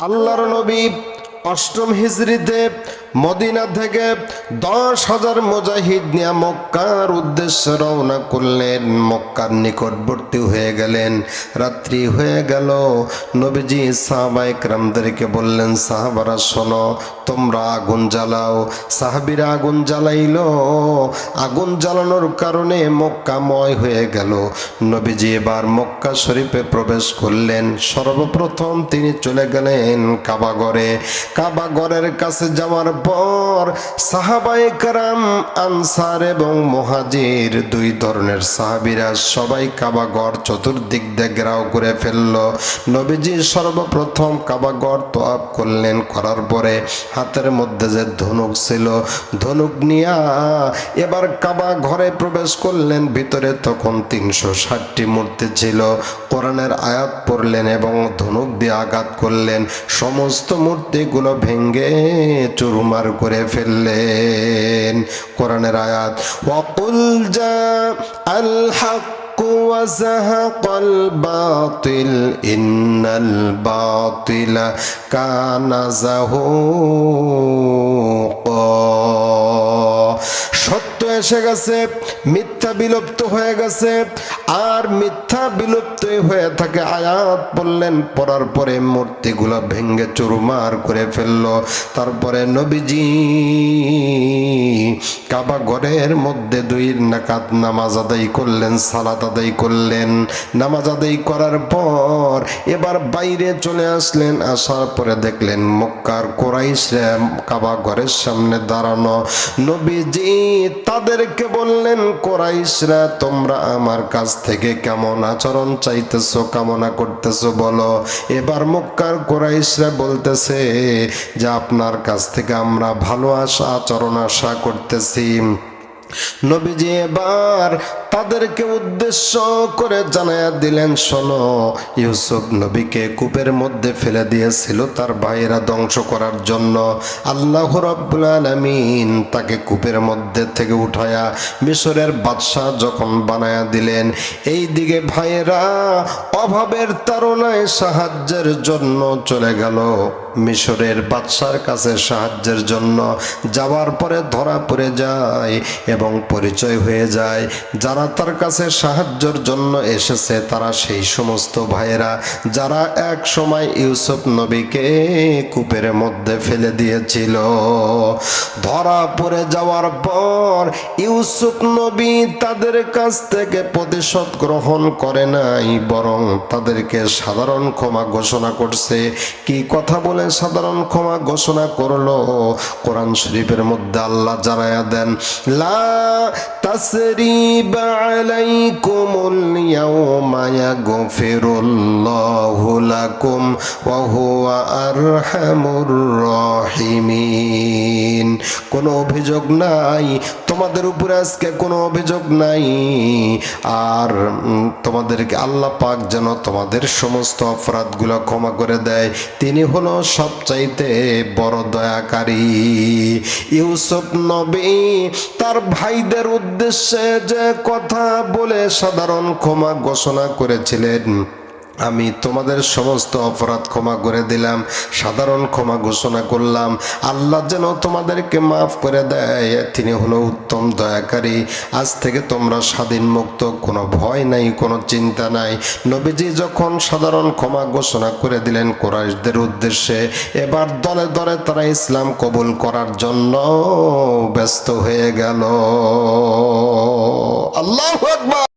আল্লাহর নবী অষ্টম হিজড়িতে মদিনা থেকে দশ হাজার মুজাহিদ নিয়ে মক্কার উদ্দেশ্যে রওনা করলেন। মক্কার নিকটবর্তী হয়ে গেলেন। রাত্রি হয়ে গেল। নবীজি সাহাবাই ক্রামদেরকে বললেন, সাহাবারা, শোনো, তোমরা আগুন জ্বালাও। সাহাবিরা আগুন জ্বালাইলো। আগুন জ্বালানোর কারণে মক্কাময় হয়ে গেল। নবীজি এবার মক্কা শরীফে প্রবেশ করলেন। সর্বপ্রথম তিনি চলে গেলেন কাবাগরে কাবাগরের কাছে যাওয়ার পর সাহাবাই কারাম, আনসার এবং মহাজির দুই ধরনের সাহাবিরা সবাই কাবা কাবাগর চতুর্দিক দিয়ে ঘেরাও করে ফেলল। নবীজি সর্বপ্রথম কাবা কাবাগর তোয়াব করলেন, করার পরে হাতের মধ্যে যে ধনুক ছিল, ধনুক নিয়া এবার কাবা ঘরে প্রবেশ করলেন। ভিতরে তখন তিনশো ষাটটি মূর্তি ছিল। কোরআনের আয়াত পড়লেন এবং ধনুক দিয়ে আঘাত করলেন। সমস্ত মূর্তিগুলো ভেঙ্গে চুরমার করে ফেললেন কোরআনের আয়াত ওয়াকুল যা আল হক وزهق الباطل إن الباطل كان زهوقا সত্য এসে গেছে মিথ্যা বিলুপ্ত হয়ে গেছে, আর মিথ্যা বিলুপ্ত হয়ে থাকে। আয়াত বললেন পড়ার পরে মূর্তিগুলো ভেঙ্গে চুরমার করে ফেলল। তারপরে নবীজি কাবা ঘরের মধ্যে দুই নাকাত নামাজ আদায় করলেন, সালাত আদায় করলেন। নামাজ আদায় করার পর এবার বাইরে চলে আসলেন, আসার পরে দেখলেন মক্কার কোরাইশরা কাবা ঘরের সামনে দাঁড়ানো। নবীজি তাদেরকে বললেন কোরাইশরা, তোমরা আমার কাছ থেকে কেমন আচরণ চাইতেছ, কামনা করতেছো, বলো। এবার মক্কার কোরাইশরা বলতেছে, যে আপনার কাছ থেকে আমরা ভালো আশা, আচরণ আশা করতেছি। নবীজি এবার তাদেরকে উদ্দেশ্য করে জানায়া দিলেন, শোনো, ইউসুফ নবীকে কূপের মধ্যে ফেলে দিয়েছিল তার ভাইয়েরা ধ্বংস করার জন্য। আল্লাহ রব্বুল আলামিন তাকে কূপের মধ্যে থেকে উঠায়া মিশরের বাদশাহ যখন বানায়া দিলেন, এই দিকে ভাইয়েরা অভাবের তারণায় সাহায্যের জন্য চলে গেল। মিশরের বাদশার কাছে সাহায্যের জন্য যাওয়ার পরে ধরা পড়ে যায় এবং পরিচয় হয়ে যায়। যারা তার কাছে সাহায্যের জন্য এসেছে, তারা সেই সমস্ত ভাইয়েরা যারা এক সময় ইউসুফ নবীকে কূপের মধ্যে ফেলে দিয়েছিল। ধরা পড়ে যাওয়ার পর ইউসুফ নবী তাদের কাছ থেকে প্রতিশোধ গ্রহণ করে নাই, বরং তাদেরকে সাধারণ ক্ষমা ঘোষণা করছে। কি কথা বলে সাধারণ ক্ষমা ঘোষণা করল? কোরআন শরীফের মধ্যে আল্লাহ জানায়া দেন, লা তাসরিবা আলাইকুমুল ইয়াউমা ইয়াগফিরুল্লাহু লাকুম ওয়া হুয়া আরহামুর রাহিমিন কোনো অভিযোগ নাই। তোমাদের উপরে আজকে কোনো অভিযোগ নাই। আর তোমাদেরকে আল্লাহ পাক যেন তোমাদের সমস্ত অপরাধগুলো ক্ষমা করে দেয়। তিনি হলো সবচাইতে বড় দয়াকারী। ইউসুফ নবী তার ভাইদের উদ্দেশ্যে যে কথা বলে সাধারণ ক্ষমা ঘোষণা করেছিলেন। আমি তোমাদের সমস্ত অপরাধ ক্ষমা করে দিলাম, সাধারণ ক্ষমা ঘোষণা করলাম। আল্লাহ যেন তোমাদেরকে মাফ করে দেয়, তিনি হলো উত্তম দয়াকারী। আজ থেকে তোমরা স্বাধীন মুক্ত, কোনো ভয় নাই, কোনো চিন্তা নাই। নবীজি যখন সাধারণ ক্ষমা ঘোষণা করে দিলেন কোরাইশদের উদ্দেশ্যে, এবার দলে দলে তারা ইসলাম কবুল করার জন্য ব্যস্ত হয়ে গেল।